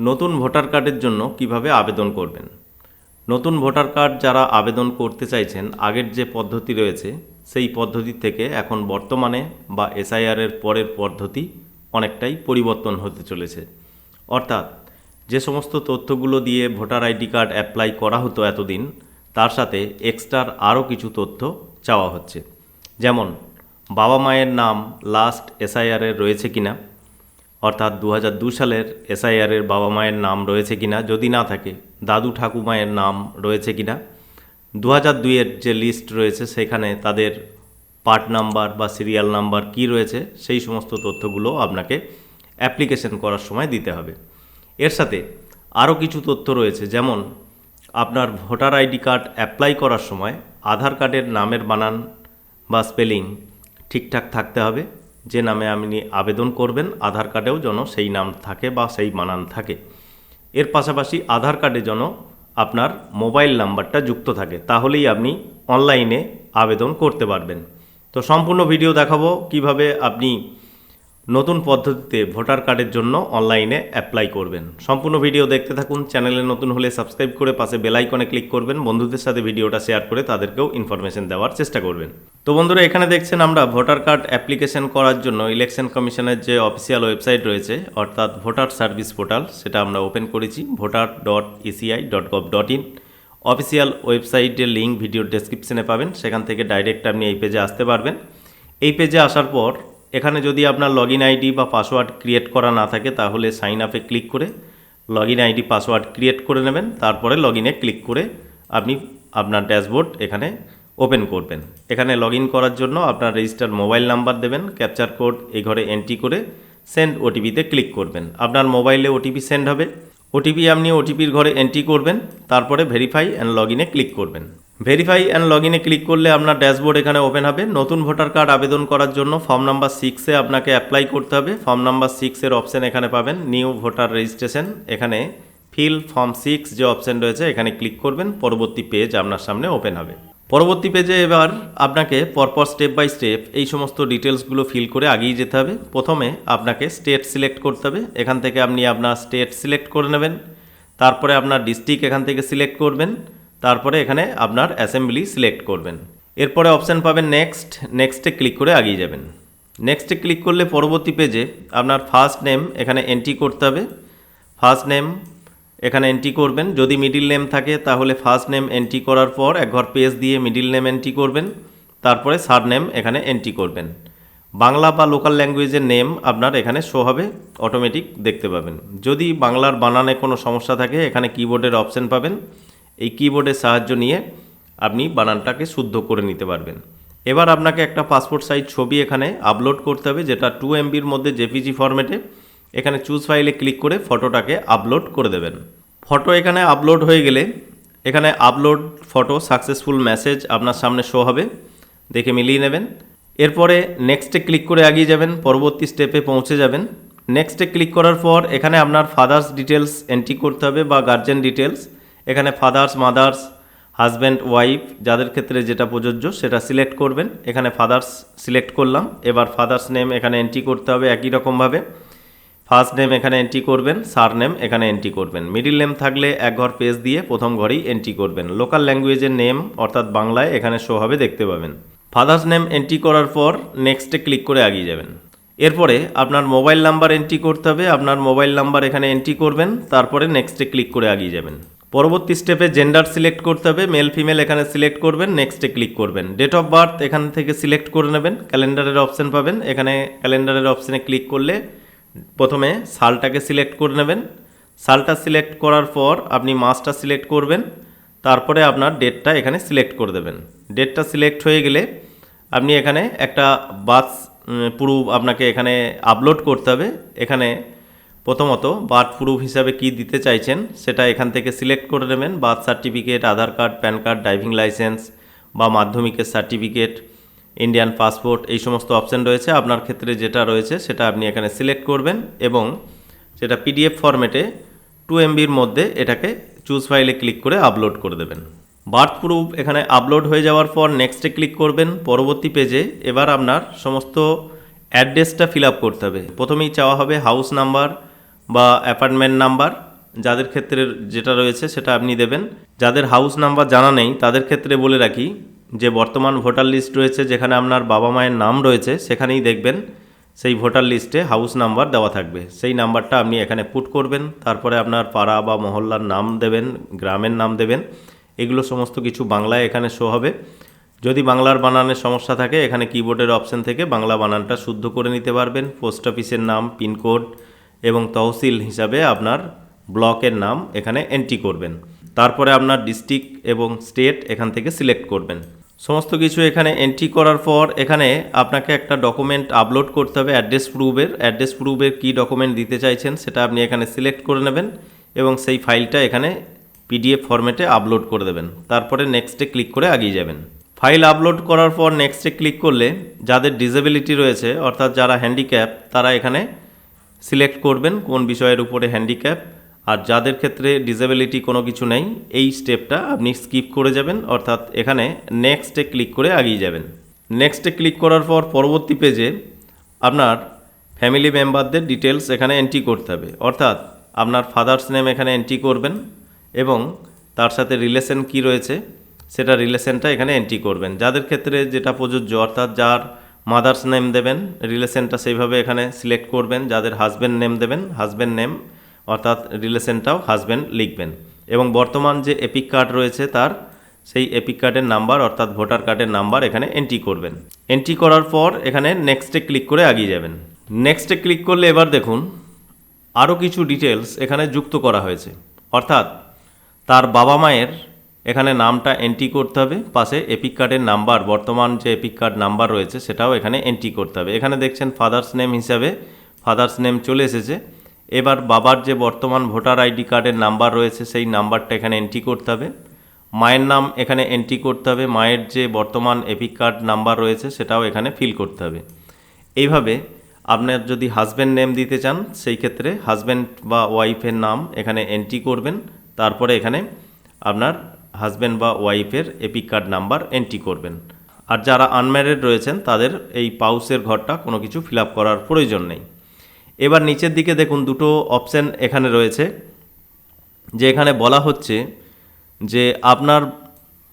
নতুন ভোটার কার্ডের জন্য কীভাবে আবেদন করবেন? নতুন ভোটার কার্ড যারা আবেদন করতে চাইছেন, আগের যে পদ্ধতি রয়েছে, সেই পদ্ধতি থেকে এখন বর্তমানে বা এসআইআরের পরের পদ্ধতি অনেকটাই পরিবর্তন হতে চলেছে। অর্থাৎ, যে সমস্ত তথ্যগুলো দিয়ে ভোটার আইডি কার্ড অ্যাপ্লাই করা হতো এতদিন, তার সাথে এক্সট্রার আরও কিছু তথ্য চাওয়া হচ্ছে। যেমন, বাবা মায়ের নাম লাস্ট এসআইআরের রয়েছে কিনা অর্থাৎ দু সালের এসআইআরের বাবা মায়ের নাম রয়েছে কিনা যদি না থাকে, দাদু ঠাকুমায়ের নাম রয়েছে কিনা দু হাজার দুইয়ের যে লিস্ট রয়েছে সেখানে তাদের পার্ট নাম্বার বা সিরিয়াল নাম্বার কি রয়েছে, সেই সমস্ত তথ্যগুলো আপনাকে অ্যাপ্লিকেশন করার সময় দিতে হবে। এর সাথে আরও কিছু তথ্য রয়েছে, যেমন আপনার ভোটার আইডি কার্ড অ্যাপ্লাই করার সময় আধার কার্ডের নামের বানান বা স্পেলিং ঠিকঠাক থাকতে হবে যে নামে আপনি আবেদন করবেন, আধার কার্ডেও যেন সেই নাম থাকে বা সেই মানান থাকে। এর পাশাপাশি আধার কার্ডে যেন আপনার মোবাইল নাম্বারটা যুক্ত থাকে, তাহলেই আপনি অনলাইনে আবেদন করতে পারবেন। তো সম্পূর্ণ ভিডিও দেখাবো কীভাবে আপনি নতুন পদ্ধতিতে ভোটার কার্ডের জন্য অনলাইনে অ্যাপ্লাই করবেন। সম্পূর্ণ ভিডিও দেখতে থাকুন, চ্যানেলে নতুন হলে সাবস্ক্রাইব করে পাশে বেল আইকনে ক্লিক করবেন, বন্ধুদের সাথে ভিডিওটা শেয়ার করে তাদেরকেও ইনফরমেশন দেওয়ার চেষ্টা করবেন। তো বন্ধুরা, এখানে দেখছেন আমরা ভোটার কার্ড অ্যাপ্লিকেশন করার জন্য ইলেকশন কমিশনের যে অফিসিয়াল ওয়েবসাইট রয়েছে, অর্থাৎ ভোটার সার্ভিস পোর্টাল, সেটা আমরা ওপেন করেছি voter dot ECI dot gov dot in official ওয়েবসাইটের লিঙ্ক ভিডিওর ডেসক্রিপশনে পাবেন, সেখান থেকে ডাইরেক্ট আপনি এই পেজে আসতে পারবেন। এই পেজে আসার পর এখানে যদি আপনার লগ আইডি বা পাসওয়ার্ড ক্রিয়েট করা না থাকে, তাহলে সাইন আপে ক্লিক করে লগ আইডি পাসওয়ার্ড ক্রিয়েট করে নেবেন। তারপরে লগ ইনে ক্লিক করে আপনি আপনার ড্যাশবোর্ড এখানে ওপেন করবেন। এখানে লগ করার জন্য আপনার রেজিস্টার মোবাইল নাম্বার দেবেন ক্যাপচার কোড এই ঘরে এন্ট্রি করে সেন্ড ওটিপিতে ক্লিক করবেন। আপনার মোবাইলে ওটিপি সেন্ড হবে। ওটিপি আপনি ওটিপির ঘরে এন্ট্রি করবেন, তারপরে ভেরিফাই অ্যান্ড লগ ইনে ক্লিক করবেন। ভেরিফাই অ্যান্ড লগ ইনে ক্লিক করলে আপনার ড্যাশবোর্ড এখানে ওপেন হবে। নতুন ভোটার কার্ড আবেদন করার জন্য ফর্ম নাম্বার সিক্সে আপনাকে অ্যাপ্লাই করতে হবে। ফর্ম নাম্বার সিক্সের অপশান এখানে পাবেন নিউ ভোটার রেজিস্ট্রেশন এখানে ফিল ফর্ম সিক্স যে অপশান রয়েছে, এখানে ক্লিক করবেন। পরবর্তী পেজ আপনার সামনে ওপেন হবে। পরবর্তী পেজে এবার আপনাকে পরপর স্টেপ বাই স্টেপ এই সমস্ত ডিটেলসগুলো ফিল করে আগিয়ে যেতে হবে। প্রথমে আপনাকে স্টেট সিলেক্ট করতে হবে। এখান থেকে আপনি আপনার স্টেট সিলেক্ট করে নেবেন। তারপরে আপনার ডিস্ট্রিক্ট এখান থেকে সিলেক্ট করবেন। তারপরে এখানে আপনার অ্যাসেম্বলি সিলেক্ট করবেন। এরপরে অপশান পাবেন নেক্সট নেক্সটে ক্লিক করে আগিয়ে যাবেন। নেক্সটে ক্লিক করলে পরবর্তী পেজে আপনার ফার্স্ট নেম এখানে এন্ট্রি করতে হবে। ফার্স্ট নেম এখানে এন্ট্রি করবেন। যদি মিডিল নেম থাকে, তাহলে ফার্স্ট নেম এন্ট্রি করার পর এক ঘর পেজ দিয়ে মিডিল নেম এন্ট্রি করবেন। তারপরে সার নেম এখানে এন্ট্রি করবেন। বাংলা বা লোকাল ল্যাঙ্গুয়েজের নেম আপনার এখানে শো হবে অটোমেটিক দেখতে পাবেন। যদি বাংলার বানানে কোনো সমস্যা থাকে, এখানে কিবোর্ডের অপশন পাবেন। এই কিবোর্ডের সাহায্য নিয়ে আপনি বানানটাকে শুদ্ধ করে নিতে পারবেন। এবার আপনাকে একটা পাসপোর্ট সাইজ ছবি এখানে আপলোড করতে হবে, যেটা টু এমবির মধ্যে জেপিজি ফরম্যাটে এখানে চুজ ফাইলে ক্লিক করে ফটোটাকে আপলোড করে দেবেন। ফটো এখানে আপলোড হয়ে গেলে এখানে আপলোড ফটো সাকসেসফুল মেসেজ আপনার সামনে শো হবে। দেখে মিলিয়ে নেবেন। এরপরে নেক্সটে ক্লিক করে এগিয়ে যাবেন, পরবর্তী স্টেপে পৌঁছে যাবেন। নেক্সটে ক্লিক করার পর এখানে আপনার ফাদার্স ডিটেলস এন্ট্রি করতে হবে বা গার্জেন ডিটেলস এখানে ফাদার্স মাদার্স হাজব্যান্ড ওয়াইফ যাদের ক্ষেত্রে যেটা প্রযোজ্য সেটা সিলেক্ট করবেন। এখানে ফাদার্স সিলেক্ট করলাম। এবার ফাদার্স নেম এখানে এন্ট্রি করতে হবে একই রকমভাবে। ফার্স্ট নেম এখানে এন্ট্রি করবেন সার নেম এখানে এন্ট্রি করবেন। মিডিল নেম থাকলে এক ঘর পেজ দিয়ে প্রথম ঘরেই এন্ট্রি করবেন। লোকাল ল্যাঙ্গুয়েজের নেম অর্থাৎ বাংলায়, এখানে শো হবে, দেখতে পাবেন। ফাদার্স নেম এন্ট্রি করার পর নেক্সটে ক্লিক করে এগিয়ে যাবেন। এরপরে আপনার মোবাইল নাম্বার এন্ট্রি করতে হবে, আপনার মোবাইল নাম্বার এখানে এন্ট্রি করবেন, তারপরে নেক্সটে ক্লিক করে এগিয়ে যাবেন। পরবর্তী স্টেপে জেন্ডার সিলেক্ট করতে হবে মেল ফিমেল এখানে সিলেক্ট করবেন নেক্সটে ক্লিক করবেন। ডেট অফ বার্থ এখান থেকে সিলেক্ট করে নেবেন ক্যালেন্ডারের অপশান পাবেন। এখানে ক্যালেন্ডারের অপশানে ক্লিক করলে প্রথমে সালটাকে সিলেক্ট করে নেবেন। সালটা সিলেক্ট করার পর আপনি মাসটা সিলেক্ট করবেন। তারপরে আপনার ডেটটা এখানে সিলেক্ট করে দেবেন। ডেটটা সিলেক্ট হয়ে গেলে আপনি এখানে একটা বাস প্রুফ আপনাকে এখানে আপলোড করতে হবে। এখানে প্রথমত বার্থ প্রুফ হিসাবে কি দিতে চাইছেন সেটা এখান থেকে সিলেক্ট করে নেবেন। Birth certificate, Aadhaar card, PAN card, driving licence বা মাধ্যমিকের সার্টিফিকেট। ইন্ডিয়ান পাসপোর্ট এই সমস্ত অপশান রয়েছে। আপনার ক্ষেত্রে যেটা রয়েছে, সেটা আপনি এখানে সিলেক্ট করবেন এবং সেটা পিডিএফ ফরম্যাটে টু এমবির মধ্যে এটাকে চুজ ফাইলে ক্লিক করে আপলোড করে দেবেন। বার্থ প্রুফ এখানে আপলোড হয়ে যাওয়ার পর নেক্সটে ক্লিক করবেন। পরবর্তী পেজে এবার আপনার সমস্ত অ্যাড্রেসটা ফিল আপ করতে হবে। প্রথমেই চাওয়া হবে হাউস নাম্বার বা অ্যাপার্টমেন্ট নাম্বার যাদের ক্ষেত্রে যেটা রয়েছে, সেটা আপনি দেবেন। যাদের হাউস নাম্বার জানা নেই, তাদের ক্ষেত্রে বলে রাখি যে বর্তমান ভোটার লিস্ট রয়েছে, যেখানে আপনার বাবা মায়ের নাম রয়েছে, সেখানেই দেখবেন সেই ভোটার লিস্টে হাউস নাম্বার দেওয়া থাকবে। সেই নাম্বারটা আপনি এখানে পুট করবেন, তারপরে আপনার পাড়া বা মহল্লার নাম দেবেন, গ্রামের নাম দেবেন, এগুলো সমস্ত কিছু বাংলায় এখানে শো হবে। যদি বাংলার বানানের সমস্যা থাকে, এখানে কিবোর্ডের অপশন থেকে বাংলা বানানটা শুদ্ধ করে নিতে পারবেন। পোস্ট অফিসের নাম পিনকোড এবং তহসিল হিসাবে আপনার ব্লকের নাম এখানে এন্ট্রি করবেন। তারপরে আপনার ডিস্ট্রিক্ট এবং স্টেট এখান থেকে সিলেক্ট করবেন। সমস্ত কিছু এখানে এন্ট্রি করার পর এখানে আপনাকে একটা ডকুমেন্ট আপলোড করতে হবে অ্যাড্রেস প্রুফের অ্যাড্রেস প্রুফের কী ডকুমেন্ট দিতে চাইছেন সেটা আপনি এখানে সিলেক্ট করে নেবেন এবং সেই ফাইলটা এখানে পিডিএফ ফরম্যাটে আপলোড করে দেবেন। তারপরে নেক্সটে ক্লিক করে এগিয়ে যাবেন। ফাইল আপলোড করার পর নেক্সটে ক্লিক করলে যাদের ডিসেবিলিটি রয়েছে, অর্থাৎ যারা হ্যান্ডিক্যাপ তারা এখানে সিলেক্ট করবেন কোন বিষয়ের উপরে হ্যান্ডিক্যাপ আর যাদের ক্ষেত্রে ডিসেবিলিটি কোনো কিছু নেই, এই স্টেপটা আপনি স্কিপ করে যাবেন, অর্থাৎ এখানে নেক্সটে ক্লিক করে এগিয়ে যাবেন। নেক্সটে ক্লিক করার পর পরবর্তী পেজে আপনার ফ্যামিলি মেম্বারদের ডিটেলস এখানে এন্ট্রি করতে হবে। অর্থাৎ আপনার ফাদার্স নেম এখানে এন্ট্রি করবেন এবং তার সাথে রিলেশন কি রয়েছে, সেটা রিলেশনটা এখানে এন্ট্রি করবেন। যাদের ক্ষেত্রে যেটা প্রযোজ্য, অর্থাৎ যার মাদার্স নেম দেবেন রিলেশনটা সেইভাবে এখানে সিলেক্ট করবেন। যাদের হাজব্যান্ড নেম দেবেন হাজব্যান্ড নেম অর্থাৎ রিলেশনটাও হাজব্যান্ড লিখবেন। এবং বর্তমান যে এপিক কার্ড রয়েছে তার, সেই এপিক কার্ডের নাম্বার অর্থাৎ ভোটার কার্ডের নাম্বার এখানে এন্ট্রি করবেন। এন্ট্রি করার পর এখানে নেক্সটে ক্লিক করে এগিয়ে যাবেন। নেক্সটে ক্লিক করলে এবার দেখুন, আরও কিছু ডিটেলস এখানে যুক্ত করা হয়েছে। অর্থাৎ তার বাবা মায়ের এখানে নামটা এন্ট্রি করতে হবে, পাশে এপিক কার্ডের নাম্বার বর্তমান যে এপিক কার্ড নাম্বার রয়েছে সেটাও এখানে এন্ট্রি করতে হবে। এখানে দেখছেন ফাদার্স নেম হিসাবে ফাদার্স নেম চলে এসেছে। এবার বাবার যে বর্তমান ভোটার আইডি কার্ডের নাম্বার রয়েছে, সেই নাম্বারটা এখানে এন্ট্রি করতে হবে। মায়ের নাম এখানে এন্ট্রি করতে হবে। মায়ের যে বর্তমান এপিক কার্ড নাম্বার রয়েছে, সেটাও এখানে ফিল করতে হবে। এইভাবে আপনার যদি হাজব্যান্ড নেম দিতে চান, সেই ক্ষেত্রে হাজব্যান্ড বা ওয়াইফের নাম এখানে এন্ট্রি করবেন। তারপরে এখানে আপনার হাজব্যান্ড বা ওয়াইফের এপিক কার্ড নাম্বার এন্ট্রি করবেন। আর যারা আনম্যারিড রয়েছেন, তাদের এই পাউসের ঘরটা কোনো কিছু ফিল করার প্রয়োজন নেই। এবার নিচের দিকে দেখুন দুটো অপশান এখানে রয়েছে, যে এখানে বলা হচ্ছে যে আপনার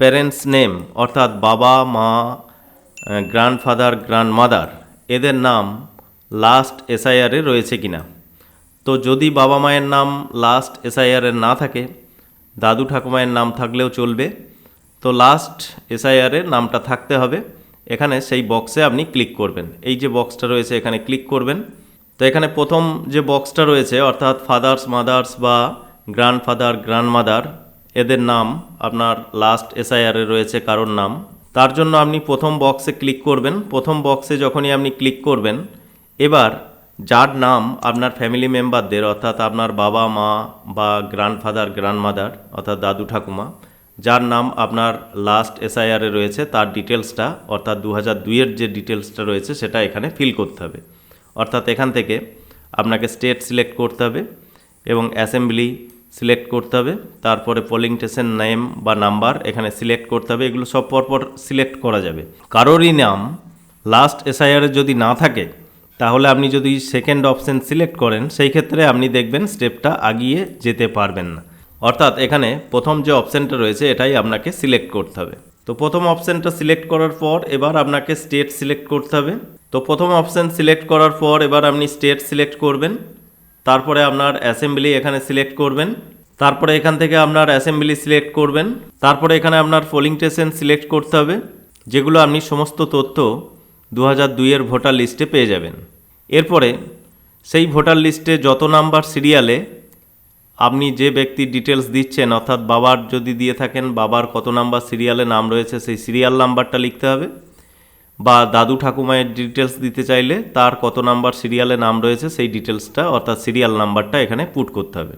প্যারেন্টস নেম অর্থাৎ বাবা, মা গ্র্যান্ডফাদার গ্র্যান্ডমাদার এদের নাম লাস্ট এসআইআরে রয়েছে কিনা। তো যদি বাবা মায়ের নাম লাস্ট এসআইআরের না থাকে, দাদু ঠাকুমায়ের নাম থাকলেও চলবে, তো লাস্ট এসআইআরের নামটা থাকতে হবে। এখানে সেই বক্সে আপনি ক্লিক করবেন। এই যে বক্সটা রয়েছে, এখানে ক্লিক করবেন। তো এখানে প্রথম যে বক্সটা রয়েছে, অর্থাৎ ফাদার্স মাদার্স বা গ্র্যান্ডফাদার গ্র্যান্ডমাদার এদের নাম, আপনার লাস্ট এসআইআরে রয়েছে কারোর নাম। তার জন্য আপনি প্রথম বক্সে ক্লিক করবেন। প্রথম বক্সে যখনই আপনি ক্লিক করবেন, এবার যার নাম আপনার ফ্যামিলি মেম্বারদের অর্থাৎ আপনার বাবা, মা বা গ্র্যান্ডফাদার গ্র্যান্ডমাদার অর্থাৎ দাদু, ঠাকুমা, যার নাম আপনার লাস্ট এসআইআরে রয়েছে, তার ডিটেলসটা অর্থাৎ দু হাজার দুইয়ের যে ডিটেলসটা রয়েছে, সেটা এখানে ফিল করতে হবে। অর্থাৎ এখান থেকে আপনাকে স্টেট সিলেক্ট করতে হবে এবং অ্যাসেম্বলি সিলেক্ট করতে হবে। তারপরে পোলিং স্টেশন নেম বা নাম্বার এখানে সিলেক্ট করতে হবে। এগুলো সব পরপর সিলেক্ট করা যাবে। কারোরই নাম লাস্ট এসআইআরে যদি না থাকে, তাহলে আপনি যদি সেকেন্ড অপশন সিলেক্ট করেন, সেই ক্ষেত্রে আপনি দেখবেন স্টেপটা আগিয়ে যেতে পারবেন না। অর্থাৎ এখানে প্রথম যে অপশানটা রয়েছে, এটাই আপনাকে সিলেক্ট করতে হবে। তো প্রথম অপশানটা সিলেক্ট করার পর এবার আপনাকে স্টেট সিলেক্ট করতে হবে। তো প্রথম অপশান সিলেক্ট করার পর এবার আপনি স্টেট সিলেক্ট করবেন। তারপরে আপনার অ্যাসেম্বলি এখানে সিলেক্ট করবেন। তারপরে এখান থেকে আপনার অ্যাসেম্বলি সিলেক্ট করবেন। তারপরে এখানে আপনার পোলিং স্টেশন সিলেক্ট করতে হবে, যেগুলো আপনি সমস্ত তথ্য দু হাজার দুইয়ের ভোটার লিস্টে পেয়ে যাবেন। এরপরে সেই ভোটার লিস্টে যত নাম্বার সিরিয়ালে আপনি যে ব্যক্তির ডিটেলস দিচ্ছেন, অর্থাৎ বাবার যদি দিয়ে থাকেন, বাবার কত নাম্বার সিরিয়ালে নাম রয়েছে, সেই সিরিয়াল নাম্বারটা লিখতে হবে। বা দাদু ঠাকুমায়ের ডিটেলস দিতে চাইলে, তার কত নাম্বার সিরিয়ালে নাম রয়েছে, সেই ডিটেলসটা অর্থাৎ সিরিয়াল নাম্বারটা এখানে পুট করতে হবে।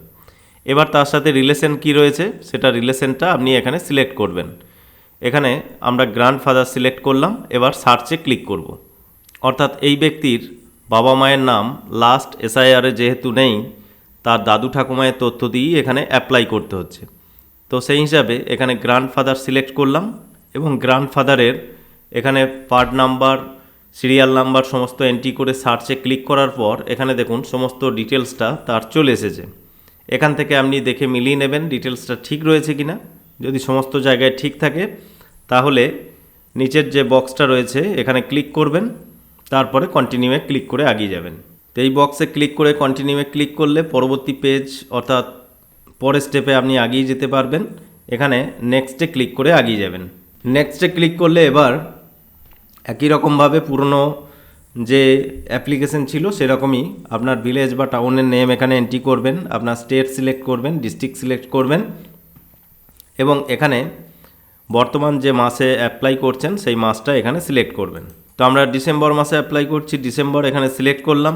এবার তার সাথে রিলেশন কি রয়েছে, সেটা রিলেশনটা আপনি এখানে সিলেক্ট করবেন। এখানে আমরা গ্র্যান্ডফাদার সিলেক্ট করলাম, এবার সার্চে ক্লিক করব। অর্থাৎ এই ব্যক্তির বাবা মায়ের নাম লাস্ট এসআইআরে যেহেতু নেই তার দাদু ঠাকুমায়ের তথ্য দিয়েই এখানে অ্যাপ্লাই করতে হচ্ছে। তো সেই হিসাবে এখানে গ্র্যান্ডফাদার সিলেক্ট করলাম এবং গ্র্যান্ডফাদারের এখানে পার্ট নাম্বার সিরিয়াল নাম্বার সমস্ত এন্ট্রি করে সার্চে ক্লিক করার পর এখানে দেখুন সমস্ত ডিটেলসটা তার চলে এসেছে। এখান থেকে আপনি দেখে মিলিয়ে নেবেন ডিটেলসটা ঠিক রয়েছে কিনা। যদি সমস্ত জায়গায় ঠিক থাকে, তাহলে নিচের যে বক্সটা রয়েছে, এখানে ক্লিক করবেন, তারপরে কন্টিনিউয়ে ক্লিক করে আগিয়ে যাবেন। তো এই বক্সে ক্লিক করে কন্টিনিউয়ে ক্লিক করলে পরবর্তী পেজ অর্থাৎ পরের স্টেপে আপনি আগিয়ে যেতে পারবেন। এখানে নেক্সটে ক্লিক করে আগিয়ে যাবেন। নেক্সটে ক্লিক করলে এবার একই রকমভাবে পুরনো যে অ্যাপ্লিকেশন ছিল, সেরকমই আপনার ভিলেজ বা টাউনের নেম এখানে এন্ট্রি করবেন, আপনার স্টেট সিলেক্ট করবেন ডিস্ট্রিক্ট সিলেক্ট করবেন। এবং এখানে বর্তমান যে মাসে অ্যাপ্লাই করছেন, সেই মাসটা এখানে সিলেক্ট করবেন। তো আমরা ডিসেম্বর মাসে অ্যাপ্লাই করছি ডিসেম্বর এখানে সিলেক্ট করলাম।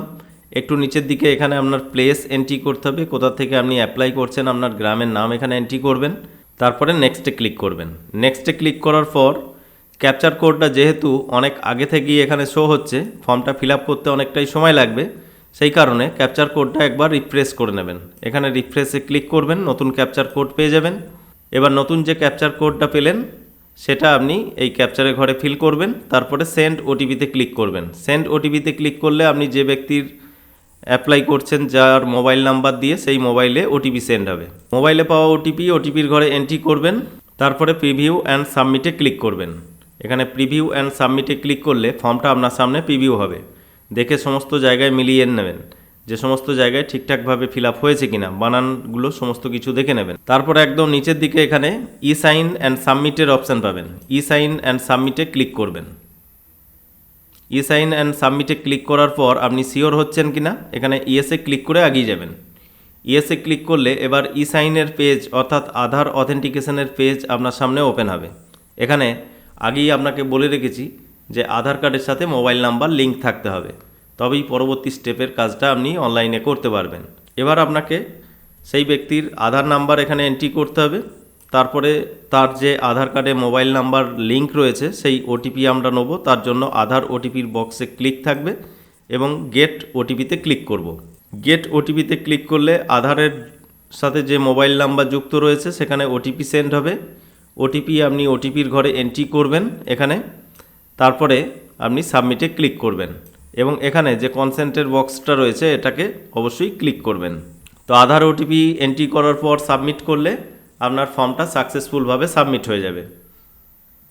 একটু নিচের দিকে এখানে আপনার প্লেস এন্ট্রি করতে হবে। কোথা থেকে আপনি অ্যাপ্লাই করছেন, আপনার গ্রামের নাম এখানে এন্ট্রি করবেন। তারপরে নেক্সটে ক্লিক করবেন। নেক্সটে ক্লিক করার পর ক্যাপচার কোডটা যেহেতু অনেক আগে থেকেই এখানে শো হচ্ছে ফর্মটা ফিল করতে অনেকটাই সময় লাগবে, সেই কারণে ক্যাপচার কোডটা একবার রিফ্রেশ করে নেবেন। এখানে রিফ্রেশে ক্লিক করবেন, নতুন ক্যাপচার কোড পেয়ে যাবেন। এবার নতুন যে ক্যাপচার কোডটা পেলেন, সেটা আপনি এই ক্যাপচারের ঘরে ফিল করবেন। তারপরে সেন্ড ওটিপিতে ক্লিক করবেন। সেন্ড ওটিপিতে ক্লিক করলে আপনি যে ব্যক্তির অ্যাপ্লাই করছেন যার মোবাইল নাম্বার দিয়ে সেই মোবাইলে ওটিপি সেন্ড হবে। মোবাইলে পাওয়া ওটিপি ওটিপির ঘরে এন্ট্রি করবেন, তারপরে প্রিভিউ অ্যান্ড সাবমিটে ক্লিক করবেন। এখানে প্রিভিউ অ্যান্ড সাবমিটে ক্লিক করলে ফর্মটা আপনার সামনে প্রিভিউ হবে। দেখে সমস্ত জায়গায় মিলিয়ে নেবেন। যে সমস্ত জায়গায় ঠিকঠাকভাবে ফিল আপ হয়েছে কিনা, বানানগুলো সমস্ত কিছু দেখে নেবেন। তারপর একদম নিচের দিকে এখানে ই সাইন অ্যান্ড সাবমিটের অপশান পাবেন। ই সাইন অ্যান্ড সাবমিটে ক্লিক করবেন। ই সাইন অ্যান্ড সাবমিটে ক্লিক করার পর আপনি শিওর হচ্ছেন কিনা, এখানে ইএসএ ক্লিক করে আগিয়ে যাবেন। ইএসএ ক্লিক করলে এবার ই সাইনের পেজ অর্থাৎ আধার অথেন্টিকেশনের পেজ আপনার সামনে ওপেন হবে। এখানে আগেই আপনাকে বলে রেখেছি যে আধার কার্ডের সাথে মোবাইল নাম্বার লিঙ্ক থাকতে হবে। তবেই পরবর্তী স্টেপের কাজটা আপনি অনলাইনে করতে পারবেন। এবার আপনাকে সেই ব্যক্তির আধার নাম্বার এখানে এন্ট্রি করতে হবে। তারপরে তার যে আধার কার্ডে মোবাইল নাম্বার লিঙ্ক রয়েছে, সেই ওটিপি আমরা নেব। তার জন্য আধার ওটিপির বক্সে ক্লিক থাকবে এবং গেট ওটিপিতে ক্লিক করব। গেট ওটিপিতে ক্লিক করলে আধারের সাথে যে মোবাইল নাম্বার যুক্ত রয়েছে, সেখানে ওটিপি সেন্ড হবে। ওটিপি আপনি ওটিপির ঘরে এন্ট্রি করবেন এখানে। তারপরে আপনি সাবমিটে ক্লিক করবেন এবং এখানে যে কনসেন্টের বক্সটা রয়েছে, এটাকে অবশ্যই ক্লিক করবেন। তো আধার ওটিপি এন্ট্রি করার পর সাবমিট করলে আপনার ফর্মটা সাকসেসফুলভাবে সাবমিট হয়ে যাবে।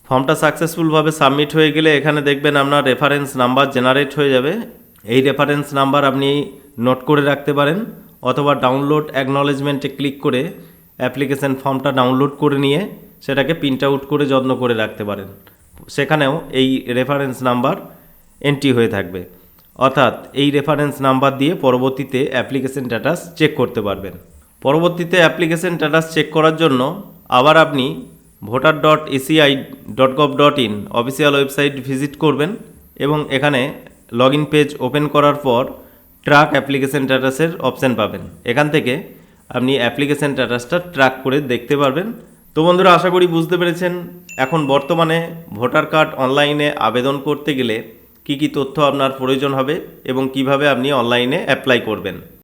ফর্মটা সাকসেসফুলভাবে সাবমিট হয়ে গেলে এখানে দেখবেন আপনার রেফারেন্স নাম্বার জেনারেট হয়ে যাবে। এই রেফারেন্স নাম্বার আপনি নোট করে রাখতে পারেন অথবা ডাউনলোড অ্যাকনলেজমেন্টে ক্লিক করে অ্যাপ্লিকেশন ফর্মটা ডাউনলোড করে নিয়ে সেটাকে প্রিন্ট আউট করে যত্ন করে রাখতে পারেন। সেখানেও এই রেফারেন্স নাম্বার এন্ট্রি হয়ে থাকবে। অর্থাৎ এই রেফারেন্স নাম্বার দিয়ে পরবর্তীতে অ্যাপ্লিকেশন স্ট্যাটাস চেক করতে পারবেন। পরবর্তীতে অ্যাপ্লিকেশন স্ট্যাটাস চেক করার জন্য আবার আপনি voter dot ECI dot gov dot in official website visit করবেন এবং এখানে লগ ইন পেজ ওপেন করার পর ট্র্যাক অ্যাপ্লিকেশন স্ট্যাটাসের অপশান পাবেন। এখান থেকে আপনি অ্যাপ্লিকেশন স্ট্যাটাসটা ট্র্যাক করে দেখতে পারবেন। তো বন্ধুরা, আশা করি বুঝতে পেরেছেন। এখন বর্তমানে ভোটার কার্ড অনলাইনে আবেদন করতে গেলে কি কি তথ্য আপনার প্রয়োজন হবে এবং কীভাবে আপনি অনলাইনে অ্যাপ্লাই করবেন।